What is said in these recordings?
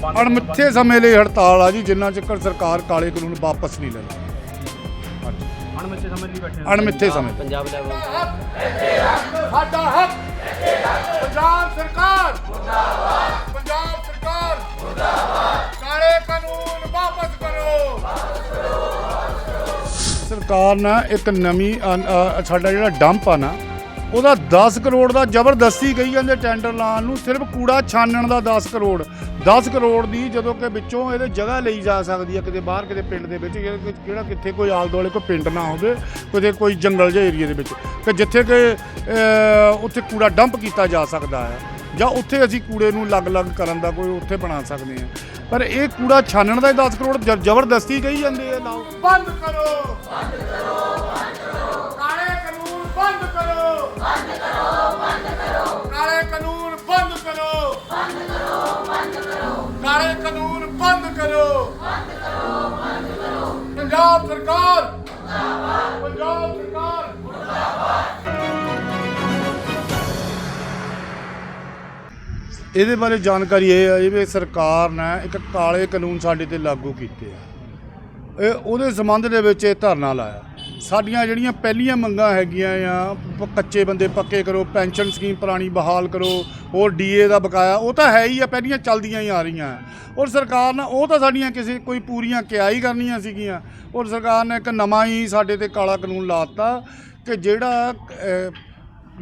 ਬੰਦ ਅਣਮਿੱਥੇ ਸਮੇਂ ਲਈ ਹੜਤਾਲ ਆ ਜੀ ਜਿੰਨਾ ਚਿਰ ਸਰਕਾਰ ਕਾਲੇ ਕਾਨੂੰਨ ਵਾਪਸ ਨਹੀਂ ਲੈਂਦੀ। ਹਾਂਜੀ। ਅਣਮਿੱਥੇ ਸਮੇਂ ਲਈ ਬੈਠੇ। ਅਣਮਿੱਥੇ ਸਮੇਂ। ਪੰਜਾਬ ਲੈਵਲ ਸਾਡਾ ਹੱਕ ਪੰਜਾਬ ਸਰਕਾਰ। ਮੁਰਦਾਬਾਦ ਪੰਜਾਬ ਸਰਕਾਰ। ਮੁਰਦਾਬਾਦ ਕਾਲੇ ਕਾਨੂੰਨ ਵਾਪਸ ਕਰੋ। ਸਰਕਾਰ ਨਾ ਇੱਕ ਨਵੀਂ ਸਾਡਾ ਜਿਹੜਾ ਡੰਪ ਆ ਨਾ ਉਹਦਾ 10 ਕਰੋੜ ਦਾ ਜ਼ਬਰਦਸਤੀ ਕਹੀ ਜਾਂਦੇ ਟੈਂਡਰ ਲਾਉਣ ਨੂੰ, ਸਿਰਫ ਕੂੜਾ ਛਾਨਣ ਦਾ 10 ਕਰੋੜ। 10 ਕਰੋੜ ਦੀ ਜਦੋਂ ਕਿ ਵਿੱਚੋਂ ਇਹਦੇ ਜਗ੍ਹਾ ਲਈ ਜਾ ਸਕਦੀ ਹੈ ਕਿਤੇ ਬਾਹਰ, ਕਿਤੇ ਪਿੰਡ ਦੇ ਵਿੱਚ, ਜਿਹੜਾ ਕਿਹੜਾ ਕਿੱਥੇ ਕੋਈ ਆਲ ਦੁਆਲੇ ਕੋਈ ਪਿੰਡ ਨਾ ਹੋਵੇ, ਕਿਤੇ ਕੋਈ ਜੰਗਲ ਜਿਹੇ ਏਰੀਏ ਦੇ ਵਿੱਚ, ਕਿ ਜਿੱਥੇ ਕਿ ਉੱਥੇ ਕੂੜਾ ਡੰਪ ਕੀਤਾ ਜਾ ਸਕਦਾ ਹੈ ਜਾਂ ਉੱਥੇ ਅਸੀਂ ਕੂੜੇ ਨੂੰ ਅਲੱਗ-ਅਲੱਗ ਕਰਨ ਦਾ ਕੋਈ ਉੱਥੇ ਬਣਾ ਸਕਦੇ ਹਾਂ ਪਰ ਇਹ ਕੂੜਾ ਛਾਨਣ ਦਾ ਹੀ 10 ਕਰੋੜ ਜ- ਜ਼ਬਰਦਸਤੀ ਕਹੀ ਜਾਂਦੇ ਆ, ਲਾਓ। ਬੰਦ ਕਰੋ ਬੰਦ ਕਰੋ। ਕਰੋ ਬੰਦ ਕਰੋ ਬੰਦ ਕਰੋ ਪੰਜਾਬ ਸਰਕਾਰ। ਮੁਰਦਾਬਾਦ ਪੰਜਾਬ ਸਰਕਾਰ। ਇਹਦੇ ਬਾਰੇ ਜਾਣਕਾਰੀ ਇਹ ਹੈ ਵੀ ਸਰਕਾਰ ਨੇ ਇੱਕ ਕਾਲੇ ਕਾਨੂੰਨ ਸਾਡੇ ਤੇ ਲਾਗੂ ਕੀਤੇ ਆ। ਇਹ ਉਹਦੇ ਸੰਬੰਧ ਦੇ ਵਿੱਚ ਇਹ ਧਰਨਾ ਲਾਇਆ। ਸਾਡੀਆਂ ਜਿਹੜੀਆਂ ਪਹਿਲੀਆਂ ਮੰਗਾਂ ਹੈਗੀਆਂ ਆ ਪ- ਕੱਚੇ ਬੰਦੇ ਪੱਕੇ ਕਰੋ ਪੈਨਸ਼ਨ ਸਕੀਮ ਪੁਰਾਣੀ ਬਹਾਲ ਕਰੋ ਹੋਰ ਡੀਏ ਦਾ ਬਕਾਇਆ ਉਹ ਤਾਂ ਹੈ ਹੀ ਆ ਪਹਿਲੀਆਂ ਚੱਲਦੀਆਂ ਹੀ ਆ ਰਹੀਆਂ। ਔਰ ਸਰਕਾਰ ਨੇ ਉਹ ਤਾਂ ਸਾਡੀਆਂ ਕਿਸੇ ਕੋਈ ਪੂਰੀਆਂ ਕਿਆ ਹੀ ਕਰਨੀਆਂ ਸੀਗੀਆਂ। ਔਰ ਸਰਕਾਰ ਨੇ ਇੱਕ ਨਵਾਂ ਹੀ ਸਾਡੇ ਤੇ ਕਾਲਾ ਕਾਨੂੰਨ ਲਾਤਾ ਕਿ ਜਿਹੜਾ ਅਹ,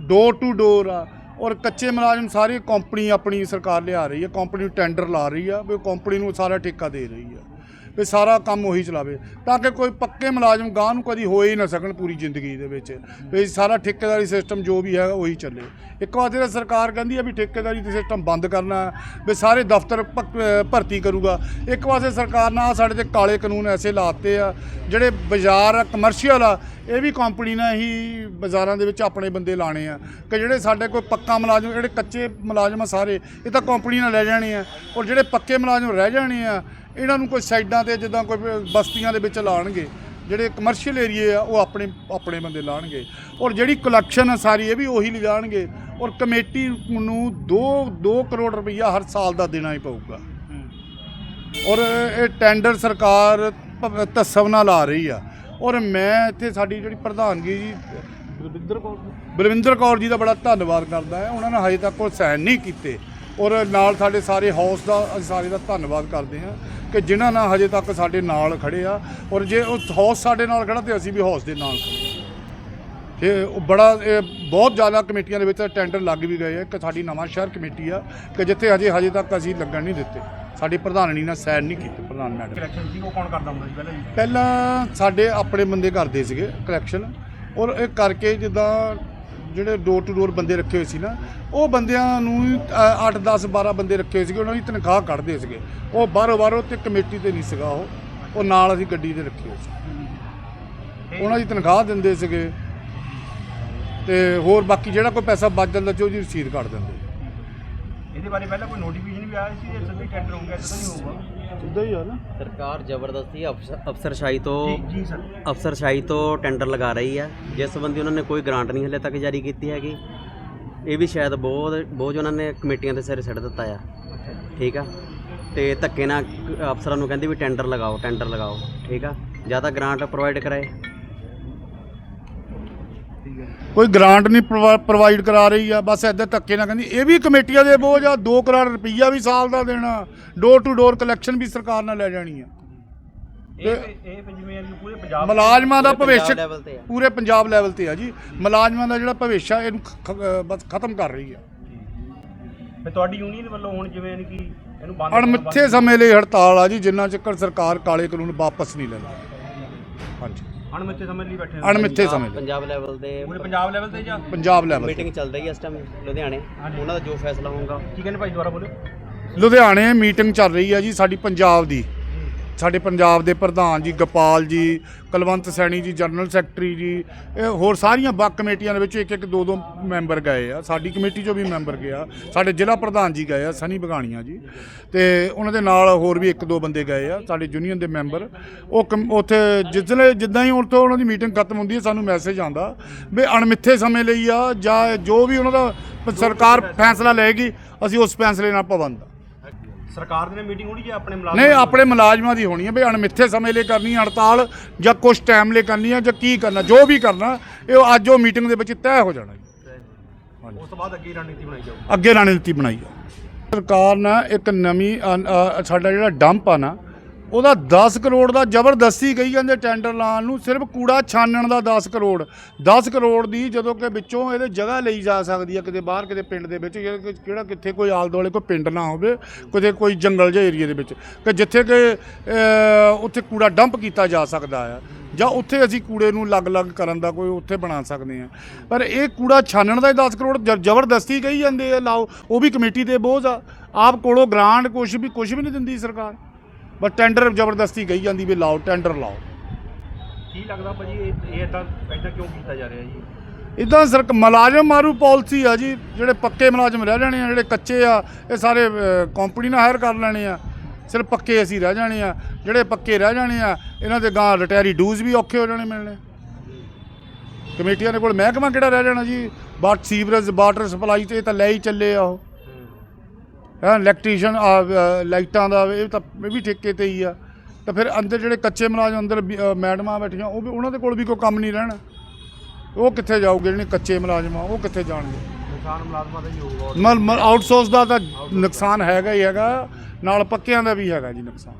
ਡੋਰ ਟੂ ਡੋਰ ਆ ਔਰ ਕੱਚੇ ਮੁਲਾਜ਼ਮ ਸਾਰੇ ਕੰਪਨੀ ਆਪਣੀ ਸਰਕਾਰ ਲਿਆ ਰਹੀ ਹੈ ਕੰਪਨੀ ਨੂੰ ਟੈਂਡਰ ਲਾ ਰਹੀ ਆ ਵੀ ਉਹ ਕੰਪਨੀ ਨੂੰ ਸਾਰਾ ਠੇਕਾ ਦੇ ਰਹੀ ਆ। ਵੀ ਸਾਰਾ ਕੰਮ ਉਹੀ ਚਲਾਵੇ, ਤਾਂ ਕਿ ਕੋਈ ਪੱਕੇ ਮੁਲਾਜ਼ਮ ਗਾਹ ਨੂੰ ਕਦੀ ਹੋਏ ਹੀ ਨਾ ਸਕਣ ਪੂਰੀ ਜ਼ਿੰਦਗੀ ਦੇ ਵਿੱਚ। ਵੀ ਸਾਰਾ ਠੇਕੇਦਾਰੀ ਸਿਸਟਮ ਜੋ ਵੀ ਹੈ, ਉਹੀ ਚੱਲੇ। ਇੱਕ ਵਾਰ ਜਿਹੜਾ ਸਰਕਾਰ ਕਹਿੰਦੀ ਹੈ ਵੀ ਠੇਕੇਦਾਰੀ ਦਾ ਸਿਸਟਮ ਬੰਦ ਕਰਨਾ ਵੀ ਸਾਰੇ ਦਫ਼ਤਰ ਭਰਤੀ ਕਰੂਗਾ। ਇੱਕ ਪਾਸੇ ਸਰਕਾਰ ਨਾਲ ਸਾਡੇ ਤੇ ਕਾਲੇ ਕਾਨੂੰਨ ਐਸੇ ਲਾਤੇ ਆ, ਜਿਹੜੇ ਬਾਜ਼ਾਰ ਆ ਕਮਰਸ਼ੀਅਲ ਆ, ਇਹ ਵੀ ਕੰਪਨੀ ਨੇ ਹੀ ਬਾਜ਼ਾਰਾਂ ਦੇ ਵਿੱਚ ਆਪਣੇ ਬੰਦੇ ਲਾਣੇ ਆ। ਕਿ ਜਿਹੜੇ ਸਾਡੇ ਕੋਈ ਪੱਕਾ ਮੁਲਾਜ਼ਮ, ਜਿਹੜੇ ਕੱਚੇ ਮੁਲਾਜ਼ਮ ਆ ਸਾਰੇ, ਇਹ ਤਾਂ ਕੰਪਨੀ ਨਾਲ ਲੈ ਜਾਣੇ ਆ। ਔਰ ਜਿਹੜੇ ਪੱਕੇ ਮੁਲਾਜ਼ਮ ਰਹਿ ਜਾਣੇ ਆ ਇਹਨਾਂ ਨੂੰ ਕੋਈ ਸਾਈਡਾਂ ਤੇ ਜਿੱਦਾਂ ਕੋਈ ਬਸਤੀਆਂ ਦੇ ਵਿੱਚ ਲਾਣਗੇ ਜਿਹੜੇ ਕਮਰਸ਼ੀਅਲ ਏਰੀਏ ਆ ਉਹ ਆਪਣੇ ਆਪਣੇ ਬੰਦੇ ਲਾਣਗੇ। ਔਰ ਜਿਹੜੀ ਕਲੈਕਸ਼ਨ ਆ ਸਾਰੀ ਇਹ ਵੀ ਉਹੀ ਲਿਜਾਣਗੇ। ਔਰ ਕਮੇਟੀ ਨੂੰ 2 2 ਕਰੋੜ ਰੁਪਈਆ ਹਰ ਸਾਲ ਦਾ ਦੇਣਾ ਹੀ ਪਊਗਾ। ਔਰ ਇਹ ਟੈਂਡਰ ਸਰਕਾਰ ਧੱਸਵ ਨਾਲ ਲਾ ਰਹੀ ਆ। ਔਰ ਮੈਂ ਇੱਥੇ ਸਾਡੀ ਜਿਹੜੀ ਪ੍ਰਧਾਨਗੀ ਜੀ ਬਲਵਿੰਦਰ ਕੌਰ ਬਲਵਿੰਦਰ ਕੌਰ ਜੀ ਦਾ ਬੜਾ ਧੰਨਵਾਦ ਕਰਦਾ ਹਾਂ। ਉਹਨਾਂ ਨੇ ਹਜੇ ਤੱਕ ਕੋਈ ਸਾਈਨ ਨਹੀਂ ਕੀਤੇ। ਔਰ ਨਾਲ ਸਾਡੇ ਸਾਰੇ ਹਾਊਸ ਦਾ ਸਾਰੇ ਦਾ ਧੰਨਵਾਦ ਕਰਦੇ ਹਾਂ। ਕਿ ਜਿਨ੍ਹਾਂ ਨਾਲ ਹਜੇ ਤੱਕ ਸਾਡੇ ਨਾਲ ਖੜੇ ਆ ਔਰ ਜੇ ਉਹ ਹਾਊਸ ਸਾਡੇ ਨਾਲ ਖੜਾ ਤੇ ਅਸੀਂ ਵੀ ਹਾਊਸ ਦੇ ਨਾਲ ਖੜੇ। ਇਹ ਉਹ ਬੜਾ ਬਹੁਤ ਜ਼ਿਆਦਾ ਕਮੇਟੀਆਂ ਦੇ ਵਿੱਚ ਟੈਂਡਰ ਲੱਗ ਵੀ ਗਏ ਆ ਇੱਕ ਸਾਡੀ ਨਵਾਂ ਸ਼ਹਿਰ ਕਮੇਟੀ ਆ ਕਿ ਜਿੱਥੇ ਹਜੇ ਹਜੇ ਤੱਕ ਅਸੀਂ ਲੱਗਣ ਨਹੀਂ ਦਿੱਤੇ। ਸਾਡੀ ਪ੍ਰਧਾਨਣੀ ਨਾਲ ਸਾਈਨ ਨਹੀਂ ਕੀਤੇ ਪ੍ਰਧਾਨ ਮੈਡਮ। ਕਲੈਕਸ਼ਨ ਸੀ ਉਹ ਕੌਣ ਕਰਦਾ ਹੁੰਦਾ ਸੀ ਪਹਿਲਾਂ ਜੀ? ਪਹਿਲਾਂ ਸਾਡੇ ਆਪਣੇ ਬੰਦੇ ਕਰਦੇ ਸੀਗੇ ਕਲੈਕਸ਼ਨ ਔਰ ਇਹ ਕਰਕੇ ਜਿੱਦਾਂ ਜਿਹੜੇ ਡੋਰ ਟੂ ਡੋਰ ਬੰਦੇ ਰੱਖੇ ਹੋਏ ਸੀ ਨਾ ਉਹ ਬੰਦਿਆਂ ਨੂੰ 8 10 12 ਬੰਦੇ ਰੱਖੇ ਹੋਏ ਸੀਗੇ ਉਹਨਾਂ ਦੀ ਤਨਖਾਹ ਕੱਢਦੇ ਸੀਗੇ। ਉਹ ਬਾਹਰੋਂ ਬਾਹਰੋਂ ਤੇ ਕਮੇਟੀ ਤੇ ਨਹੀਂ ਸੀਗਾ ਉਹ। ਉਹ ਨਾਲ ਅਸੀਂ ਗੱਡੀ ਤੇ ਰੱਖੇ ਹੋਏ ਸੀ। ਉਹਨਾਂ ਦੀ ਤਨਖਾਹ ਦਿੰਦੇ ਸੀਗੇ। ਤੇ ਹੋਰ ਬਾਕੀ ਜਿਹੜਾ ਕੋਈ ਪੈਸਾ ਬਚ ਜਾਂਦਾ ਸੀ ਉਹਦੀ ਰਸੀਦ ਕੱਢ ਦਿੰਦੇ। ਇਹਦੇ ਬਾਰੇ ਪਹਿਲਾਂ ਕੋਈ ਨੋਟੀਫਿਕੇਸ਼ਨ ਵੀ ਆਇਆ ਸੀ ਜੇ ਸਭੀ ਟੈਂਡਰ ਹੋ ਗਿਆ ਤਾਂ ਨਹੀਂ ਹੋਊਗਾ? ਸਿੱਧਾ ਹੀ ਆ ਨਾ। ਸਰਕਾਰ ਜ਼ਬਰਦਸਤੀ ਅਫਸਰ- ਅਫਸਰਸ਼ਾਹੀ ਤੋਂ ਜੀ ਜੀ ਸਰ। ਅਫਸਰਸ਼ਾਹੀ ਤੋਂ ਟੈਂਡਰ ਲਗਾ ਰਹੀ ਹੈ ਜਿਸ ਸੰਬੰਧੀ ਉਹਨਾਂ ਨੇ ਕੋਈ ਗ੍ਰਾਂਟ ਨਹੀਂ ਹਲੇ ਤੱਕ ਜਾਰੀ ਕੀਤੀ ਹੈਗੀ। ਇਹ ਵੀ ਸ਼ਾਇਦ ਬਹੁਤ ਬੋਝ ਉਹਨਾਂ ਨੇ ਕਮੇਟੀਆਂ ਦੇ ਸਿਰ ਸਿੱਟ ਦਿੱਤਾ ਆ। ਠੀਕ ਆ? ਤੇ ਧੱਕੇ ਨਾਲ ਅਫਸਰਾਂ ਨੂੰ ਕਹਿੰਦੇ ਵੀ ਟੈਂਡਰ ਲਗਾਓ ਟੈਂਡਰ ਲਗਾਓ। ਠੀਕ ਆ? ਜਾਂ ਤਾਂ ਗ੍ਰਾਂਟ ਪ੍ਰੋਵਾਈਡ ਕਰਾਏ। ਕੋਈ ਗ੍ਰਾਂਟ ਨਹੀਂ ਪ੍ਰੋਵਾਈਡ ਕਰਾ ਰਹੀ ਆ ਬਸ ਐਦਾਂ ਧੱਕੇ ਨਾਲ ਕਹਿੰਦੀ ਇਹ ਵੀ ਕਮੇਟੀਆਂ ਦੇ ਬੋਝ ਆ 2 ਕਰੋੜ ਰੁਪਈਆ ਵੀ ਸਾਲ ਦਾ ਦੇਣਾ ਡੋਰ ਟੂ ਡੋਰ ਕਲੈਕਸ਼ਨ ਵੀ ਸਰਕਾਰ ਨਾਲ ਲੈ ਜਾਣੀ ਆ। ਇਹ ਇਹ ਜਿਵੇਂ ਪੂਰੇ ਪੰਜਾਬ ਮੁਲਾਜ਼ਮਾਂ ਦਾ ਭਵਿੱਖ। ਪੂਰੇ ਪੰਜਾਬ ਲੈਵਲ ਤੇ ਆ ਜੀ। ਮੁਲਾਜ਼ਮਾਂ ਦਾ ਜਿਹੜਾ ਭਵਿੱਖ ਆ ਇਹਨੂੰ ਬਸ ਖਤਮ ਕਰ ਰਹੀ ਆ। ਤੇ ਤੁਹਾਡੀ ਯੂਨੀਅਨ ਵੱਲੋਂ ਹੁਣ ਜਿਵੇਂ ਕਿ ਇਹਨੂੰ ਬੰਦ ਅਣਮਿੱਥੇ ਸਮੇਂ ਲਈ ਹੜਤਾਲ ਆ ਜੀ ਜਿੰਨਾ ਚਿਰ ਸਰਕਾਰ ਕਾਲੇ ਕਾਨੂੰਨ ਵਾਪਸ ਨਹੀਂ ਲੈਂਦੀ। ਹਾਂਜੀ। ਅਣਮਿੱਥੇ ਸਮੇਂ ਲਈ ਬੈਠੇ ਨੇ। ਅਣਮਿੱਥੇ ਸਮੇਂ ਲਈ। ਪੰਜਾਬ ਲੈਵਲ ਤੇ ਪੂਰੇ ਪੰਜਾਬ ਲੈਵਲ ਤੇ ਜਾਂ? ਪੰਜਾਬ ਲੈਵਲ ਤੇ। ਮੀਟਿੰਗ ਚੱਲ ਰਹੀ ਹੈ ਇਸ ਟਾਈਮ ਲੁਧਿਆਣੇ। ਉਹਨਾਂ ਦਾ ਜੋ ਫੈਸਲਾ ਹੋਊਗਾ। ਕੀ ਕਹਿੰਦੇ ਭਾਈ ਦੁਬਾਰਾ ਲੁਧਿਆਣੇ ਮੀਟਿੰਗ ਚੱਲ ਰਹੀ ਆ ਜੀ ਸਾਡੀ ਪੰਜਾਬ ਦੀ। ਸਾਡੇ ਪੰਜਾਬ ਦੇ ਪ੍ਰਧਾਨ ਜੀ, ਗੋਪਾਲ ਜੀ, ਕੁਲਵੰਤ ਸੈਣੀ ਜੀ, ਜਨਰਲ ਸੈਕਟਰੀ ਜੀ, ਇਹ ਹੋਰ ਸਾਰੀਆਂ ਬਕ ਕਮੇਟੀਆਂ ਦੇ ਵਿੱਚ ਇੱਕ ਇੱਕ ਦੋ ਦੋ ਮੈਂਬਰ ਗਏ ਆ। ਸਾਡੀ ਕਮੇਟੀ ਚੋਂ ਵੀ ਮੈਂਬਰ ਗਿਆ ਸਾਡੇ ਜ਼ਿਲ੍ਹਾ ਪ੍ਰਧਾਨ ਜੀ ਗਏ ਆ, ਸਨੀ ਬਗਾਣੀਆਂ ਜੀ। ਤੇ ਉਹਨਾਂ ਦੇ ਨਾਲ ਹੋਰ ਵੀ ਇੱਕ ਦੋ ਬੰਦੇ ਗਏ ਆ, ਸਾਡੇ ਯੂਨੀਅਨ ਦੇ ਮੈਂਬਰ। ਉਹ ਕਮ- ਉੱਥੇ ਜਿੱਦਲੇ ਜਿੱਦਾਂ ਹੀ ਉੱਥੋਂ ਉਹਨਾਂ ਦੀ ਮੀਟਿੰਗ ਖਤਮ ਹੁੰਦੀ ਹੈ, ਸਾਨੂੰ ਮੈਸੇਜ ਆਉਂਦਾ ਵੀ ਅਣਮਿੱਥੇ ਸਮੇਂ ਲਈ ਆ, ਜਾਂ ਜੋ ਵੀ ਉਹਨਾਂ ਦਾ ਸਰਕਾਰ ਫੈਸਲਾ ਲਏਗੀ, ਅਸੀਂ ਉਸ ਫੈਸਲੇ ਨਾਲ ਪਾਬੰਦ ਆ। ਸਰਕਾਰ ਦੀ ਮੀਟਿੰਗ ਹੋਣੀ ਜਾਂ ਆਪਣੇ ਮੁਲਾਜ਼ਮ ਨਹੀਂ ਆਪਣੇ ਮੁਲਾਜ਼ਮਾਂ ਦੀ ਹੋਣੀ ਹੈ ਵੀ ਅਣਮਿੱਥੇ ਸਮੇਂ ਲਈ ਕਰਨੀ ਹੈ ਹੜਤਾਲ ਜਾਂ ਕੁਝ ਟਾਈਮ ਲਈ ਕਰਨੀ ਹੈ ਜਾਂ ਕੀ ਕਰਨਾ ਜੋ ਵੀ ਕਰਨਾ ਇਹ ਅੱਜ ਉਹ ਮੀਟਿੰਗ ਦੇ ਵਿੱਚ ਤੈਅ ਹੋ ਜਾਣਾ ਉਸ ਤੋਂ ਬਾਅਦ ਅੱਗੇ ਰਣਨੀਤੀ ਬਣਾਈ ਜਾਊਗੀ। ਅੱਗੇ ਰਣਨੀਤੀ ਬਣਾਈ ਆ ਸਰਕਾਰ ਨੇ ਇੱਕ ਨਵੀਂ ਸਾਡਾ ਜਿਹੜਾ ਡੰਪ ਆ ਨਾ ਉਹਦਾ 10 ਕਰੋੜ ਦਾ ਜ਼ਬਰਦਸਤੀ ਕਹੀ ਜਾਂਦੇ ਟੈਂਡਰ ਲਾਉਣ ਨੂੰ, ਸਿਰਫ ਕੂੜਾ ਛਾਨਣ ਦਾ 10 ਕਰੋੜ। 10 ਕਰੋੜ ਦੀ ਜਦੋਂ ਕਿ ਵਿੱਚੋਂ ਇਹਦੇ ਜਗ੍ਹਾ ਲਈ ਜਾ ਸਕਦੀ ਹੈ ਕਿਤੇ ਬਾਹਰ, ਕਿਤੇ ਪਿੰਡ ਦੇ ਵਿੱਚ ਕਿਹੜਾ ਕਿੱਥੇ ਕੋਈ ਆਲ ਦੁਆਲੇ ਕੋਈ ਪਿੰਡ ਨਾ ਹੋਵੇ, ਕਿਤੇ ਕੋਈ ਜੰਗਲ ਜਿਹੇ ਏਰੀਏ ਦੇ ਵਿੱਚ, ਕਿ ਜਿੱਥੇ ਕਿ ਉੱਥੇ ਕੂੜਾ ਡੰਪ ਕੀਤਾ ਜਾ ਸਕਦਾ ਆ, ਜਾਂ ਉੱਥੇ ਅਸੀਂ ਕੂੜੇ ਨੂੰ ਅਲੱਗ-ਅਲੱਗ ਕਰਨ ਦਾ ਕੋਈ ਉੱਥੇ ਬਣਾ ਸਕਦੇ ਆ। ਪਰ ਇਹ ਕੂੜਾ ਛਾਨਣ ਦਾ ਹੀ 10 ਕਰੋੜ ਜ- ਜ਼ਬਰਦਸਤੀ ਕਹੀ ਜਾਂਦੇ ਆ, ਲਾਓ, ਉਹ ਵੀ ਕਮੇਟੀ ਤੇ ਬੋਝ ਆ। ਆਪ ਕੋਲੋਂ ਗ੍ਰਾਂਟ ਕੁਝ ਵੀ ਕੁਝ ਵੀ ਨਹੀਂ ਦਿੰਦੀ ਸਰਕਾਰ। ਬਸ ਟੈਂਡਰ ਜ਼ਬਰਦਸਤੀ ਕਹੀ ਜਾਂਦੀ ਵੀ ਲਾਓ ਟੈਂਡਰ ਲਾਓ। ਕੀ ਲੱਗਦਾ ਭਾਜੀ ਇਹ ਇਹ ਇਦਾਂ ਇਦਾਂ ਕਿਉਂ ਕੀਤਾ ਜਾ ਰਿਹਾ ਜੀ? ਇਦਾਂ ਸਰਕ ਮੁਲਾਜ਼ਮ ਮਾਰੂ ਪਾਲਿਸੀ ਆ ਜੀ ਜਿਹੜੇ ਪੱਕੇ ਮੁਲਾਜ਼ਮ ਰਹਿ ਜਾਣੇ ਆ ਜਿਹੜੇ ਕੱਚੇ ਆ ਇਹ ਸਾਰੇ ਕੰਪਨੀ ਨਾਲ ਹਾਇਰ ਕਰ ਲੈਣੇ ਆ। ਸਿਰਫ ਪੱਕੇ ਅਸੀਂ ਰਹਿ ਜਾਣੇ ਆ ਜਿਹੜੇ ਪੱਕੇ ਰਹਿ ਜਾਣੇ ਆ ਇਹਨਾਂ ਦੇ ਗਾਂ ਰਿਟਾਇਰੀ ਡੂਜ਼ ਵੀ ਔਖੇ ਹੋ ਜਾਣੇ ਮਿਲਣੇ। ਕਮੇਟੀਆਂ ਦੇ ਕੋਲ ਮਹਿਕਮਾ ਕਿਹੜਾ ਰਹਿ ਜਾਣਾ ਜੀ? ਬਾਟ ਸੀਵਰੇਜ ਵਾਟਰ ਸਪਲਾਈ ਤੇ ਇਹ ਤਾਂ ਲੈ ਹੀ ਚੱਲੇ ਆ ਉਹ। ਇਲੈਕਟ੍ਰੀਸ਼ੀਅਨ ਲਾਈਟਾਂ ਦਾ ਇਹ ਤਾਂ ਇਹ ਵੀ ਠੇਕੇ ਤੇ ਹੀ ਆ। ਤਾਂ ਫਿਰ ਅੰਦਰ ਜਿਹੜੇ ਕੱਚੇ ਮੁਲਾਜ਼ਮ ਅੰਦਰ ਮੈਡਮਾਂ ਬੈਠੀਆਂ ਉਹ ਵੀ ਉਹਨਾਂ ਦੇ ਕੋਲ ਵੀ ਕੋਈ ਕੰਮ ਨਹੀਂ ਰਹਿਣਾ। ਉਹ ਕਿੱਥੇ ਜਾਊਗੇ ਜਿਹੜੇ ਕੱਚੇ ਮੁਲਾਜ਼ਮ ਆ ਉਹ ਕਿੱਥੇ ਜਾਣਗੇ? ਨੁਕਸਾਨ ਮੁਲਾਜ਼ਮਾਂ ਦਾ ਹੀ ਹੋਊਗਾ। ਮਲ ਮਲ ਆਊਟਸੋਰਸ ਦਾ ਤਾਂ ਨੁਕਸਾਨ ਹੈਗਾ ਹੀ ਹੈਗਾ ਨਾਲ ਪੱਕਿਆਂ ਦਾ ਵੀ ਹੈਗਾ ਜੀ ਨੁਕਸਾਨ।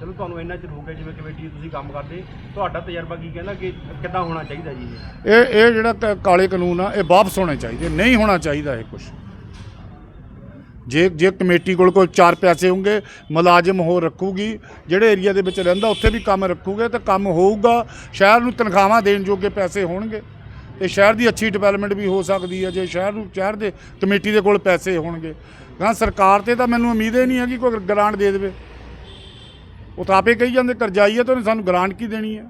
ਚਲੋ ਤੁਹਾਨੂੰ ਇੰਨਾ ਚਿਰ ਹੋ ਗਿਆ ਜਿਵੇਂ ਕਮੇਟੀ ਤੁਸੀਂ ਕੰਮ ਕਰਦੇ ਤੁਹਾਡਾ ਤਜਰਬਾ ਕੀ ਕਹਿੰਦਾ ਕਿ ਕਿੱਦਾਂ ਹੋਣਾ ਚਾਹੀਦਾ ਜੀ? ਇਹ ਇਹ ਜਿਹੜਾ ਕਾਲੇ ਕਾਨੂੰਨ ਆ ਇਹ ਵਾਪਸ ਹੋਣੇ ਚਾਹੀਦੇ ਨਹੀਂ ਹੋਣਾ ਚਾਹੀਦਾ ਇਹ ਕੁਝ ਜੇ ਜੇ ਕਮੇਟੀ ਕੋਲ ਕੋਈ ਚਾਰ ਪੈਸੇ ਹੋਣਗੇ, ਮੁਲਾਜ਼ਮ ਹੋ ਰੱਖੂਗੀ, ਜਿਹੜੇ ਏਰੀਆ ਦੇ ਵਿੱਚ ਰਹਿੰਦਾ ਉੱਥੇ ਵੀ ਕੰਮ ਰੱਖੂਗੇ, ਤਾਂ ਕੰਮ ਹੋਊਗਾ, ਸ਼ਹਿਰ ਨੂੰ ਤਨਖਾਹਾਂ ਦੇਣ ਜੋਗੇ ਪੈਸੇ ਹੋਣਗੇ। ਤੇ ਸ਼ਹਿਰ ਦੀ ਅੱਛੀ ਡਿਵੈਲਪਮੈਂਟ ਵੀ ਹੋ ਸਕਦੀ ਹੈ, ਜੇ ਸ਼ਹਿਰ ਨੂੰ ਸ਼ਹਿਰ ਦੇ ਕਮੇਟੀ ਦੇ ਕੋਲ ਪੈਸੇ ਹੋਣਗੇ। ਹਾਂ ਸਰਕਾਰ ਤੇ ਤਾਂ ਮੈਨੂੰ ਉਮੀਦ ਹੀ ਨਹੀਂ ਹੈ ਕਿ ਕੋਈ ਗ੍ਰਾਂਟ ਦੇ ਦੇਵੇ। ਉਹ ਤਾਂ ਆਪੇ ਕਹੀ ਜਾਂਦੇ, ਕਰਜ਼ਾਈ ਹੈ ਤਾਂ ਉਹਨੇ ਸਾਨੂੰ ਗ੍ਰਾਂਟ ਕੀ ਦੇਣੀ ਹੈ?